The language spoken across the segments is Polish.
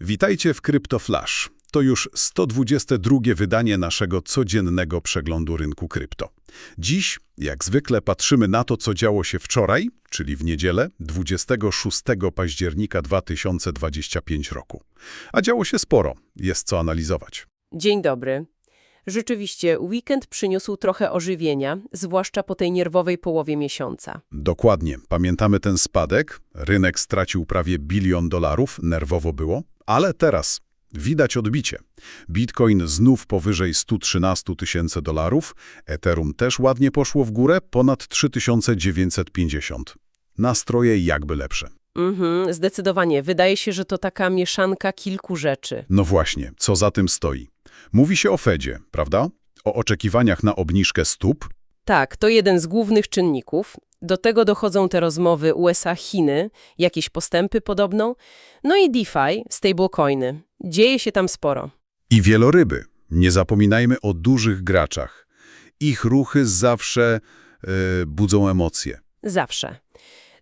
Witajcie w CryptoFlash. To już 122 wydanie naszego codziennego przeglądu rynku krypto. Dziś, jak zwykle, patrzymy na to, co działo się wczoraj, czyli w niedzielę 26 października 2025 roku. A działo się sporo, jest co analizować. Dzień dobry. Rzeczywiście, weekend przyniósł trochę ożywienia, zwłaszcza po tej nerwowej połowie miesiąca. Dokładnie. Pamiętamy ten spadek? Rynek stracił prawie bilion dolarów, nerwowo było. Ale teraz widać odbicie. Bitcoin znów powyżej 113 tysięcy dolarów, Ethereum też ładnie poszło w górę, ponad 3950. Nastroje jakby lepsze. Mhm, zdecydowanie. Wydaje się, że to taka mieszanka kilku rzeczy. No właśnie, co za tym stoi? Mówi się o Fedzie, prawda? O oczekiwaniach na obniżkę stóp, Tak, to jeden z głównych czynników. Do tego dochodzą te rozmowy USA-Chiny, jakieś postępy podobno. No i DeFi, stablecoiny. Dzieje się tam sporo. I wieloryby. Nie zapominajmy o dużych graczach. Ich ruchy zawsze e, budzą emocje. Zawsze.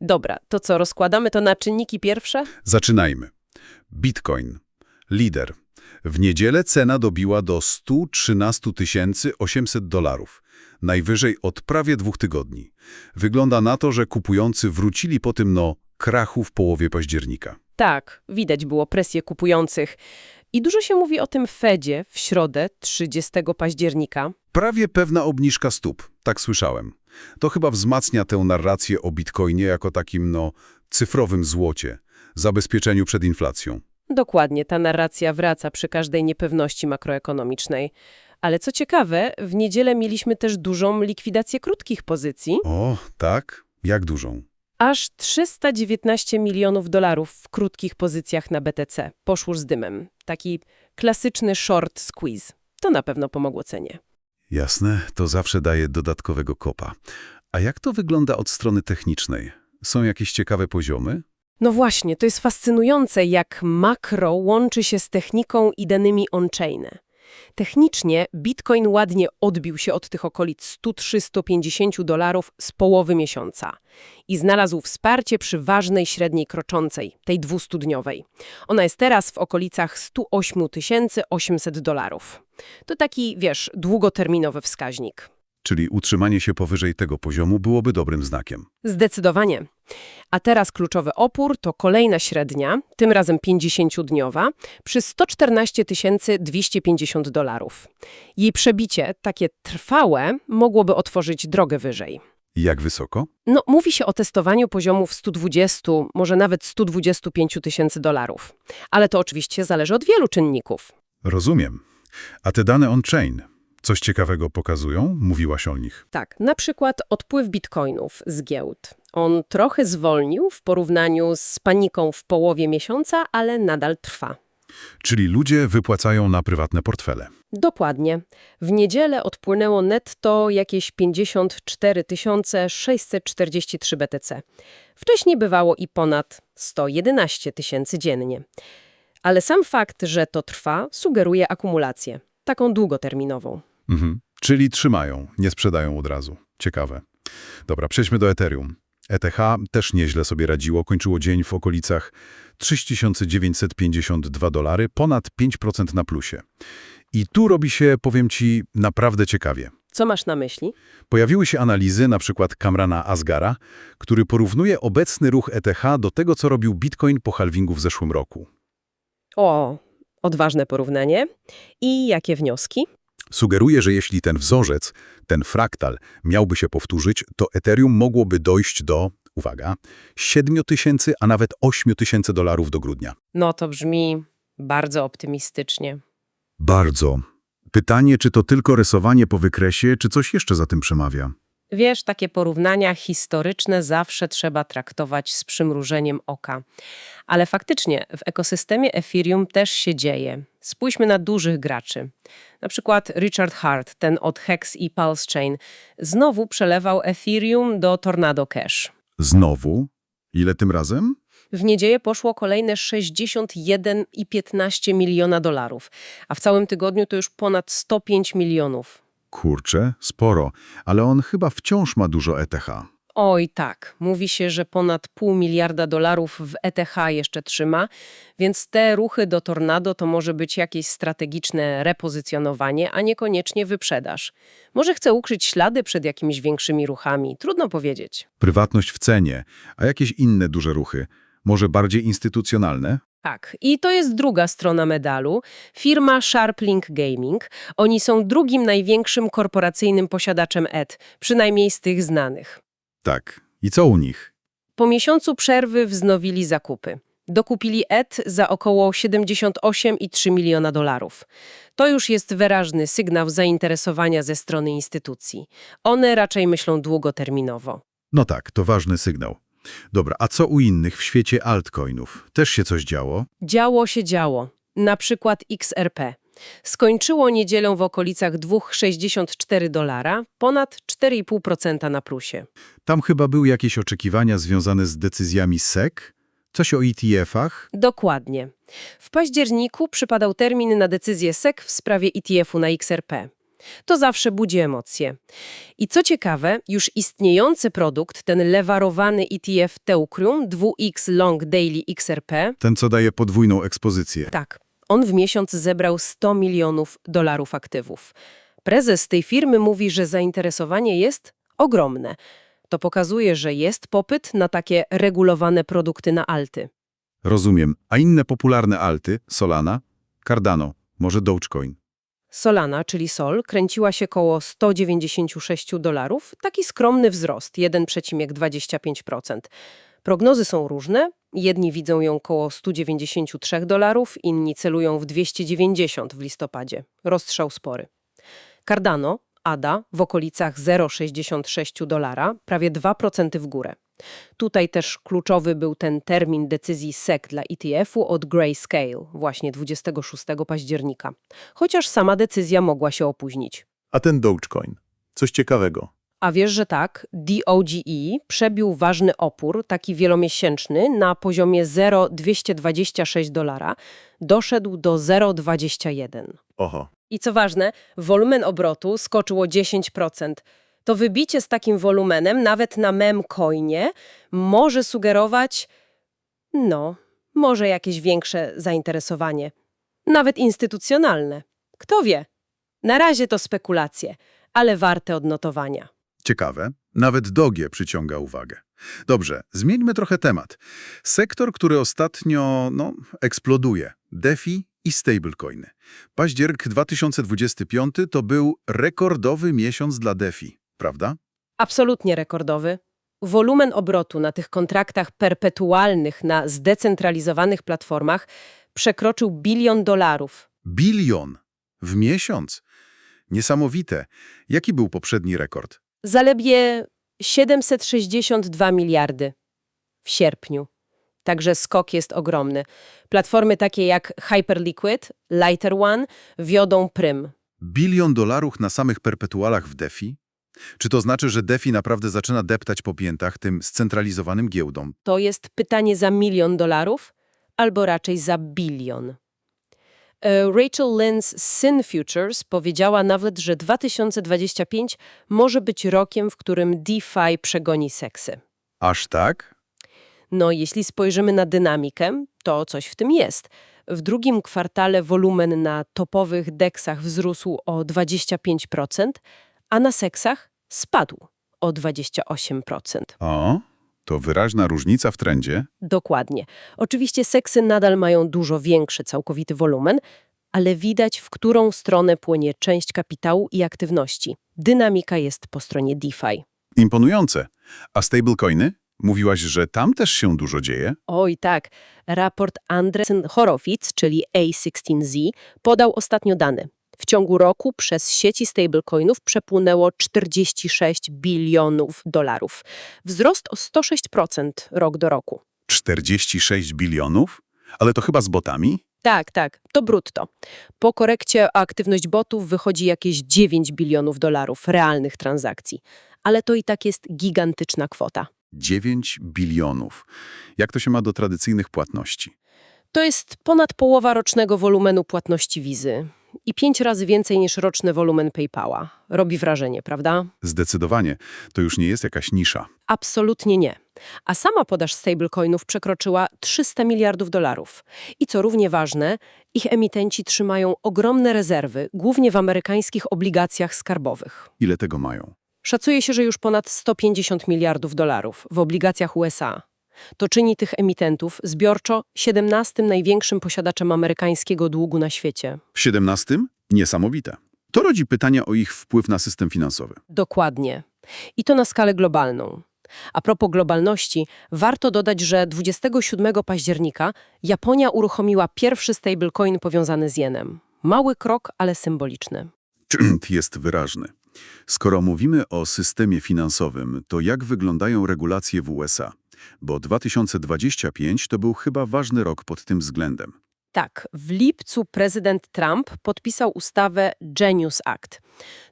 Dobra, to co, rozkładamy to na czynniki pierwsze? Zaczynajmy. Bitcoin. Lider. W niedzielę cena dobiła do 113 800 dolarów. Najwyżej od prawie dwóch tygodni. Wygląda na to, że kupujący wrócili po tym no krachu w połowie października. Tak, widać było presję kupujących. I dużo się mówi o tym Fedzie w środę 30 października. Prawie pewna obniżka stóp, tak słyszałem. To chyba wzmacnia tę narrację o bitcoinie jako takim, no, cyfrowym złocie, zabezpieczeniu przed inflacją. Dokładnie, ta narracja wraca przy każdej niepewności makroekonomicznej. Ale co ciekawe, w niedzielę mieliśmy też dużą likwidację krótkich pozycji. O, tak? Jak dużą? Aż 319 milionów dolarów w krótkich pozycjach na BTC poszło z dymem. Taki klasyczny short squeeze. To na pewno pomogło cenie. Jasne, to zawsze daje dodatkowego kopa. A jak to wygląda od strony technicznej? Są jakieś ciekawe poziomy? No właśnie, to jest fascynujące, jak makro łączy się z techniką i danymi on-chain. Technicznie Bitcoin ładnie odbił się od tych okolic 100-350 dolarów z połowy miesiąca i znalazł wsparcie przy ważnej średniej kroczącej, tej 200-dniowej. Ona jest teraz w okolicach 108 800 dolarów. To taki, wiesz, długoterminowy wskaźnik. Czyli utrzymanie się powyżej tego poziomu byłoby dobrym znakiem. Zdecydowanie. A teraz kluczowy opór to kolejna średnia, tym razem 50-dniowa, przy 114 250 dolarów. Jej przebicie, takie trwałe, mogłoby otworzyć drogę wyżej. Jak wysoko? No, mówi się o testowaniu poziomów 120, może nawet 125 tysięcy dolarów. Ale to oczywiście zależy od wielu czynników. Rozumiem. A te dane on-chain coś ciekawego pokazują? Mówiłaś o nich. Tak, na przykład odpływ bitcoinów z giełd. On trochę zwolnił w porównaniu z paniką w połowie miesiąca, ale nadal trwa. Czyli ludzie wypłacają na prywatne portfele. Dokładnie. W niedzielę odpłynęło netto jakieś 54 643 BTC. Wcześniej bywało i ponad 111 tysięcy dziennie. Ale sam fakt, że to trwa, sugeruje akumulację, taką długoterminową. Mhm. Czyli trzymają, nie sprzedają od razu. Ciekawe. Dobra, przejdźmy do Ethereum. ETH też nieźle sobie radziło, kończyło dzień w okolicach 3952 dolary, ponad 5% na plusie. I tu robi się, powiem Ci, naprawdę ciekawie. Co masz na myśli? Pojawiły się analizy, na przykład Kamrana Asgara, który porównuje obecny ruch ETH do tego, co robił Bitcoin po halvingu w zeszłym roku. O, odważne porównanie. I jakie wnioski? Sugeruje, że jeśli ten wzorzec, ten fraktal miałby się powtórzyć, to Ethereum mogłoby dojść do, uwaga, 7 tysięcy, a nawet 8 tysięcy dolarów do grudnia. No to brzmi bardzo optymistycznie. Bardzo. Pytanie, czy to tylko rysowanie po wykresie, czy coś jeszcze za tym przemawia? Wiesz, takie porównania historyczne zawsze trzeba traktować z przymrużeniem oka. Ale faktycznie w ekosystemie Ethereum też się dzieje. Spójrzmy na dużych graczy. Na przykład Richard Hart, ten od Hex i Pulse Chain, znowu przelewał Ethereum do Tornado Cash. Znowu? Ile tym razem? W niedzielę poszło kolejne 61,15 miliona dolarów, a w całym tygodniu to już ponad 105 milionów. Kurczę, sporo, ale on chyba wciąż ma dużo ETH. Oj tak, mówi się, że ponad pół miliarda dolarów w ETH jeszcze trzyma, więc te ruchy do Tornado to może być jakieś strategiczne repozycjonowanie, a niekoniecznie wyprzedaż. Może chce ukryć ślady przed jakimiś większymi ruchami, trudno powiedzieć. Prywatność w cenie, a jakieś inne duże ruchy, może bardziej instytucjonalne? Tak, i to jest druga strona medalu. Firma Sharplink Gaming. Oni są drugim największym korporacyjnym posiadaczem ET, przynajmniej z tych znanych. Tak. I co u nich? Po miesiącu przerwy wznowili zakupy. Dokupili ET za około 78,3 miliona dolarów. To już jest wyraźny sygnał zainteresowania ze strony instytucji. One raczej myślą długoterminowo. No tak, to ważny sygnał. Dobra, a co u innych w świecie altcoinów? Też się coś działo? Działo się działo. Na przykład XRP. Skończyło niedzielę w okolicach 2,64 dolara, ponad 4,5% na plusie. Tam chyba były jakieś oczekiwania związane z decyzjami SEC? Coś o ETF-ach? Dokładnie. W październiku przypadał termin na decyzję SEC w sprawie ETF-u na XRP. To zawsze budzi emocje. I co ciekawe, już istniejący produkt, ten lewarowany ETF Teucrium 2X Long Daily XRP, Ten, co daje podwójną ekspozycję. tak, on w miesiąc zebrał 100 milionów dolarów aktywów. Prezes tej firmy mówi, że zainteresowanie jest ogromne. To pokazuje, że jest popyt na takie regulowane produkty na alty. Rozumiem. A inne popularne alty? Solana? Cardano? Może Dogecoin? Solana, czyli Sol, kręciła się koło 196 dolarów, taki skromny wzrost 1,25%. Prognozy są różne. Jedni widzą ją koło 193 dolarów, inni celują w 290 w listopadzie. Rozstrzał spory. Cardano, ADA, w okolicach 0,66 dolara, prawie 2% w górę. Tutaj też kluczowy był ten termin decyzji SEC dla ETF-u od Grayscale, właśnie 26 października. Chociaż sama decyzja mogła się opóźnić. A ten Dogecoin? Coś ciekawego. A wiesz, że tak, DOGE przebił ważny opór, taki wielomiesięczny, na poziomie 0,226 dolara, doszedł do 0,21. Oho. I co ważne, wolumen obrotu skoczył o 10%. To wybicie z takim wolumenem, nawet na memcoinie, może sugerować, no, może jakieś większe zainteresowanie. Nawet instytucjonalne. Kto wie? Na razie to spekulacje, ale warte odnotowania. Ciekawe. Nawet Dogie przyciąga uwagę. Dobrze, zmieńmy trochę temat. Sektor, który ostatnio, no, eksploduje. DeFi i stablecoiny. Październik 2025 to był rekordowy miesiąc dla DeFi, prawda? Absolutnie rekordowy. Wolumen obrotu na tych kontraktach perpetualnych na zdecentralizowanych platformach przekroczył bilion dolarów. Bilion w miesiąc. Niesamowite. Jaki był poprzedni rekord? Zaledwie 762 miliardy w sierpniu. Także skok jest ogromny. Platformy takie jak Hyperliquid, Lighter One wiodą prym. Bilion dolarów na samych perpetualach w DeFi? Czy to znaczy, że DeFi naprawdę zaczyna deptać po piętach tym scentralizowanym giełdom? To jest pytanie za milion dolarów, albo raczej za bilion. E, Rachel Lynn z Syn Futures powiedziała nawet, że 2025 może być rokiem, w którym DeFi przegoni seksy. Aż tak? No, jeśli spojrzymy na dynamikę, to coś w tym jest. W drugim kwartale wolumen na topowych deksach wzrósł o 25%, a na seksach spadł o 28%. O, to wyraźna różnica w trendzie. Dokładnie. Oczywiście seksy nadal mają dużo większy całkowity wolumen, ale widać, w którą stronę płynie część kapitału i aktywności. Dynamika jest po stronie DeFi. Imponujące. A stablecoiny? Mówiłaś, że tam też się dużo dzieje? Oj tak, raport Andresen Horowitz, czyli A16Z, podał ostatnio dane. W ciągu roku przez sieci stablecoinów przepłynęło 46 bilionów dolarów. Wzrost o 106% rok do roku. 46 bilionów? Ale to chyba z botami? Tak, tak, to brutto. Po korekcie aktywność botów wychodzi jakieś 9 bilionów dolarów realnych transakcji. Ale to i tak jest gigantyczna kwota. 9 bilionów. Jak to się ma do tradycyjnych płatności? To jest ponad połowa rocznego wolumenu płatności wizy. I pięć razy więcej niż roczny wolumen PayPala. Robi wrażenie, prawda? Zdecydowanie. To już nie jest jakaś nisza. Absolutnie nie. A sama podaż stablecoinów przekroczyła 300 miliardów dolarów. I co równie ważne, ich emitenci trzymają ogromne rezerwy, głównie w amerykańskich obligacjach skarbowych. Ile tego mają? Szacuje się, że już ponad 150 miliardów dolarów w obligacjach USA. To czyni tych emitentów zbiorczo 17 największym posiadaczem amerykańskiego długu na świecie. W 17? Niesamowite. To rodzi pytania o ich wpływ na system finansowy. Dokładnie. I to na skalę globalną. A propos globalności, warto dodać, że 27 października Japonia uruchomiła pierwszy stablecoin powiązany z jenem. Mały krok, ale symboliczny. jest wyraźny. Skoro mówimy o systemie finansowym, to jak wyglądają regulacje w USA? Bo 2025 to był chyba ważny rok pod tym względem. Tak, w lipcu prezydent Trump podpisał ustawę Genius Act.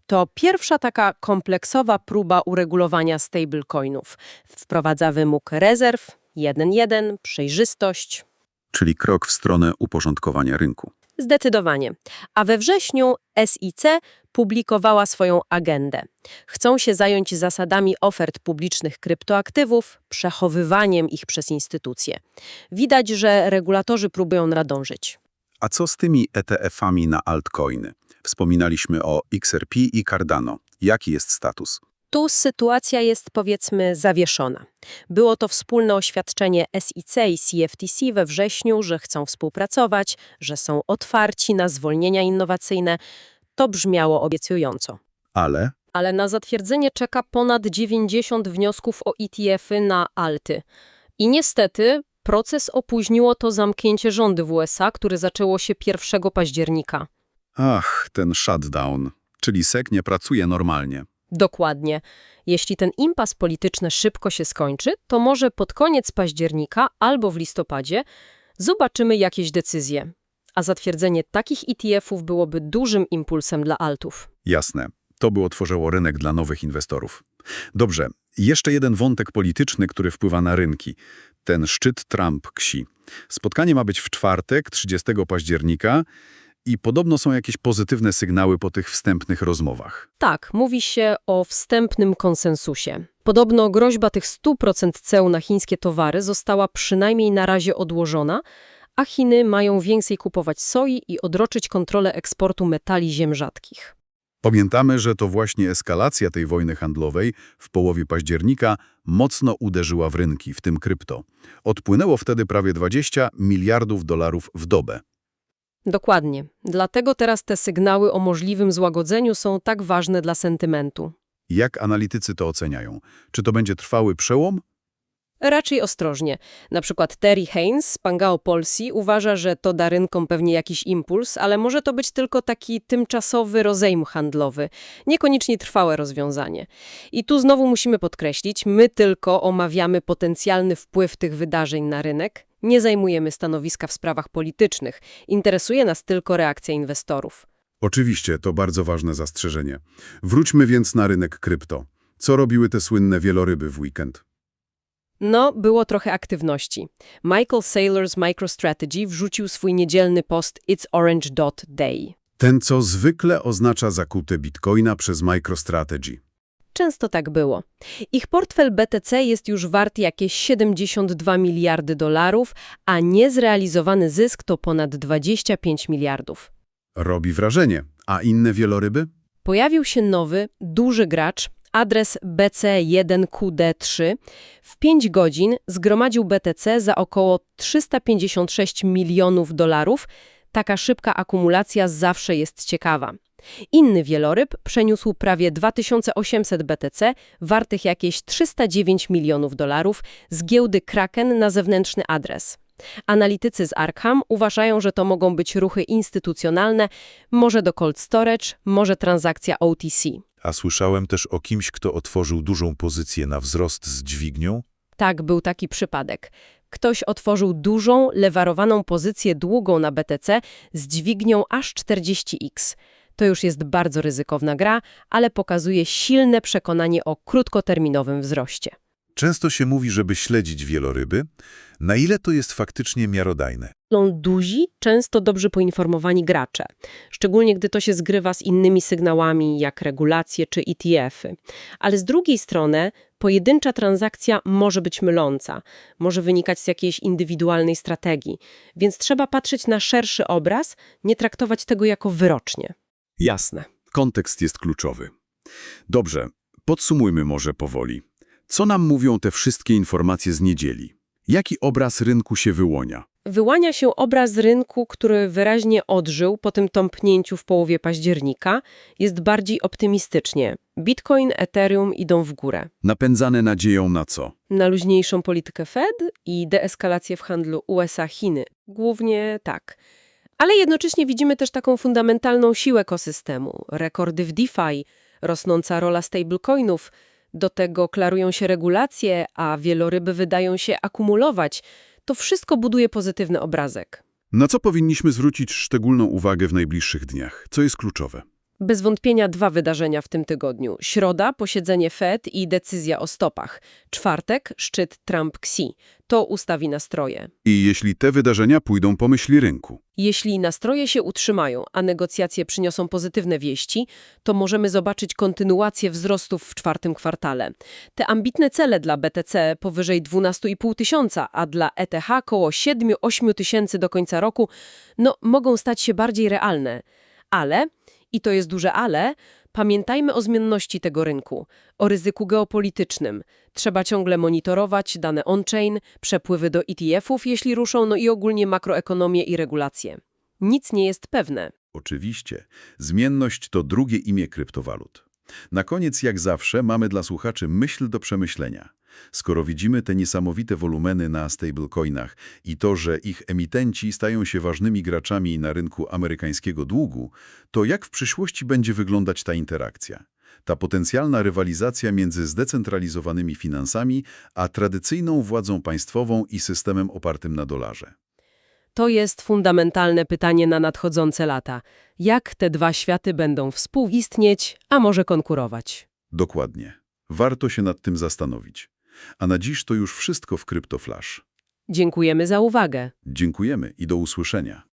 To pierwsza taka kompleksowa próba uregulowania stablecoinów. Wprowadza wymóg rezerw, 1.1, przejrzystość. Czyli krok w stronę uporządkowania rynku. Zdecydowanie. A we wrześniu SIC publikowała swoją agendę. Chcą się zająć zasadami ofert publicznych kryptoaktywów, przechowywaniem ich przez instytucje. Widać, że regulatorzy próbują nadążyć. A co z tymi ETF-ami na altcoiny? Wspominaliśmy o XRP i Cardano. Jaki jest status? Tu sytuacja jest powiedzmy zawieszona. Było to wspólne oświadczenie SIC i CFTC we wrześniu, że chcą współpracować, że są otwarci na zwolnienia innowacyjne. To brzmiało obiecująco. Ale Ale na zatwierdzenie czeka ponad 90 wniosków o ETF-y na alty. I niestety proces opóźniło to zamknięcie rządy w USA, które zaczęło się 1 października. Ach, ten shutdown, czyli SEC nie pracuje normalnie. Dokładnie. Jeśli ten impas polityczny szybko się skończy, to może pod koniec października albo w listopadzie zobaczymy jakieś decyzje. A zatwierdzenie takich ETF-ów byłoby dużym impulsem dla altów. Jasne, to by otworzyło rynek dla nowych inwestorów. Dobrze, jeszcze jeden wątek polityczny, który wpływa na rynki. Ten szczyt Trump-Xi. Spotkanie ma być w czwartek, 30 października i podobno są jakieś pozytywne sygnały po tych wstępnych rozmowach. Tak, mówi się o wstępnym konsensusie. Podobno groźba tych 100% ceł na chińskie towary została przynajmniej na razie odłożona, a Chiny mają więcej kupować soi i odroczyć kontrolę eksportu metali ziem rzadkich. Pamiętamy, że to właśnie eskalacja tej wojny handlowej w połowie października mocno uderzyła w rynki, w tym krypto. Odpłynęło wtedy prawie 20 miliardów dolarów w dobę. Dokładnie. Dlatego teraz te sygnały o możliwym złagodzeniu są tak ważne dla sentymentu. Jak analitycy to oceniają? Czy to będzie trwały przełom? Raczej ostrożnie. Na przykład Terry Haynes z Pangao Polsi uważa, że to da rynkom pewnie jakiś impuls, ale może to być tylko taki tymczasowy rozejm handlowy, niekoniecznie trwałe rozwiązanie. I tu znowu musimy podkreślić, my tylko omawiamy potencjalny wpływ tych wydarzeń na rynek, nie zajmujemy stanowiska w sprawach politycznych, interesuje nas tylko reakcja inwestorów. Oczywiście, to bardzo ważne zastrzeżenie. Wróćmy więc na rynek krypto. Co robiły te słynne wieloryby w weekend? No, było trochę aktywności. Michael Saylor z MicroStrategy wrzucił swój niedzielny post It's Orange Dot Day. Ten, co zwykle oznacza zakupę bitcoina przez MicroStrategy. Często tak było. Ich portfel BTC jest już wart jakieś 72 miliardy dolarów, a niezrealizowany zysk to ponad 25 miliardów. Robi wrażenie. A inne wieloryby? Pojawił się nowy, duży gracz, adres BC1QD3. W 5 godzin zgromadził BTC za około 356 milionów dolarów. Taka szybka akumulacja zawsze jest ciekawa. Inny wieloryb przeniósł prawie 2800 BTC, wartych jakieś 309 milionów dolarów, z giełdy Kraken na zewnętrzny adres. Analitycy z Arkham uważają, że to mogą być ruchy instytucjonalne, może do cold storage, może transakcja OTC. A słyszałem też o kimś, kto otworzył dużą pozycję na wzrost z dźwignią? Tak, był taki przypadek. Ktoś otworzył dużą, lewarowaną pozycję długą na BTC z dźwignią aż 40x. To już jest bardzo ryzykowna gra, ale pokazuje silne przekonanie o krótkoterminowym wzroście. Często się mówi, żeby śledzić wieloryby. Na ile to jest faktycznie miarodajne? Są duzi, często dobrze poinformowani gracze, szczególnie gdy to się zgrywa z innymi sygnałami jak regulacje czy ETF-y. Ale z drugiej strony pojedyncza transakcja może być myląca, może wynikać z jakiejś indywidualnej strategii, więc trzeba patrzeć na szerszy obraz, nie traktować tego jako wyrocznie. Jasne. Kontekst jest kluczowy. Dobrze, podsumujmy może powoli. Co nam mówią te wszystkie informacje z niedzieli? Jaki obraz rynku się wyłania? Wyłania się obraz rynku, który wyraźnie odżył po tym tąpnięciu w połowie października. Jest bardziej optymistycznie. Bitcoin, Ethereum idą w górę. Napędzane nadzieją na co? Na luźniejszą politykę Fed i deeskalację w handlu USA-Chiny. Głównie tak. Ale jednocześnie widzimy też taką fundamentalną siłę ekosystemu. Rekordy w DeFi, rosnąca rola stablecoinów, do tego klarują się regulacje, a wieloryby wydają się akumulować. To wszystko buduje pozytywny obrazek. Na co powinniśmy zwrócić szczególną uwagę w najbliższych dniach? Co jest kluczowe? Bez wątpienia dwa wydarzenia w tym tygodniu. Środa, posiedzenie Fed i decyzja o stopach. Czwartek, szczyt Trump-Xi. To ustawi nastroje. I jeśli te wydarzenia pójdą po myśli rynku? Jeśli nastroje się utrzymają, a negocjacje przyniosą pozytywne wieści, to możemy zobaczyć kontynuację wzrostów w czwartym kwartale. Te ambitne cele dla BTC powyżej 12,5 tysiąca, a dla ETH koło 7-8 tysięcy do końca roku, no mogą stać się bardziej realne. Ale, i to jest duże ale, pamiętajmy o zmienności tego rynku, o ryzyku geopolitycznym. Trzeba ciągle monitorować dane on-chain, przepływy do ETF-ów, jeśli ruszą, no i ogólnie makroekonomię i regulacje. Nic nie jest pewne. Oczywiście. Zmienność to drugie imię kryptowalut. Na koniec, jak zawsze, mamy dla słuchaczy myśl do przemyślenia. Skoro widzimy te niesamowite wolumeny na stablecoinach i to, że ich emitenci stają się ważnymi graczami na rynku amerykańskiego długu, to jak w przyszłości będzie wyglądać ta interakcja? Ta potencjalna rywalizacja między zdecentralizowanymi finansami, a tradycyjną władzą państwową i systemem opartym na dolarze. To jest fundamentalne pytanie na nadchodzące lata. Jak te dwa światy będą współistnieć, a może konkurować? Dokładnie. Warto się nad tym zastanowić. A na dziś to już wszystko w CryptoFlash. Dziękujemy za uwagę. Dziękujemy i do usłyszenia.